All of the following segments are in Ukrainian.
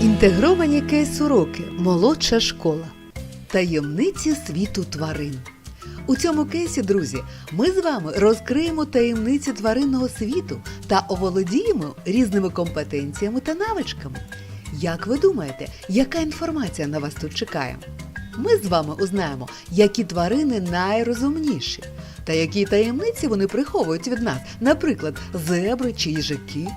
Інтегровані кейс-уроки Молодша школа. Таємниці світу тварин. У цьому кейсі, друзі, ми з вами розкриємо таємниці тваринного світу та оволодіємо різними компетенціями та навичками. Як ви думаєте, яка інформація на вас тут чекає? Ми з вами узнаємо, які тварини найрозумніші, та які таємниці вони приховують від нас, наприклад, зебри чи їжаки,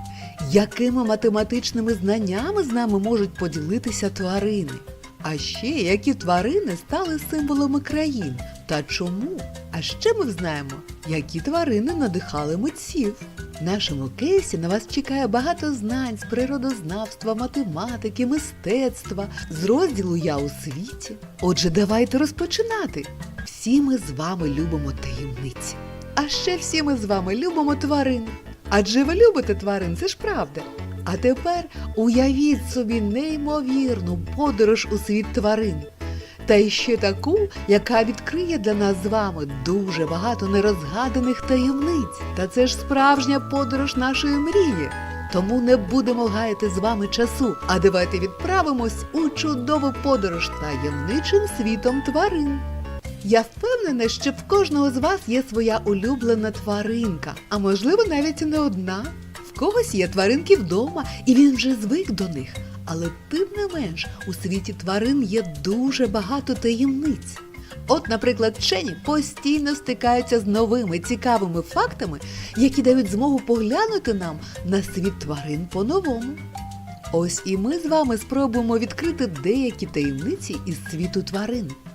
якими математичними знаннями з нами можуть поділитися тварини. А ще які тварини стали символами країн та чому? А ще ми знаємо, які тварини надихали митців. В нашому кейсі на вас чекає багато знань з природознавства, математики, мистецтва, з розділу Я у світі. Отже, давайте розпочинати. Всі ми з вами любимо таємниці. А ще всі ми з вами любимо тварин. Адже ви любите тварин, це ж правда. А тепер уявіть собі неймовірну подорож у світ тварин. Та ще таку, яка відкриє для нас з вами дуже багато нерозгаданих таємниць. Та це ж справжня подорож нашої мрії. Тому не будемо гаяти з вами часу, а давайте відправимось у чудову подорож таємничим світом тварин. Я впевнена, що в кожного з вас є своя улюблена тваринка, а можливо навіть не одна. Когось є тваринки вдома, і він вже звик до них. Але тим не менш у світі тварин є дуже багато таємниць. От, наприклад, вчені постійно стикаються з новими цікавими фактами, які дають змогу поглянути нам на світ тварин по-новому. Ось і ми з вами спробуємо відкрити деякі таємниці із світу тварин.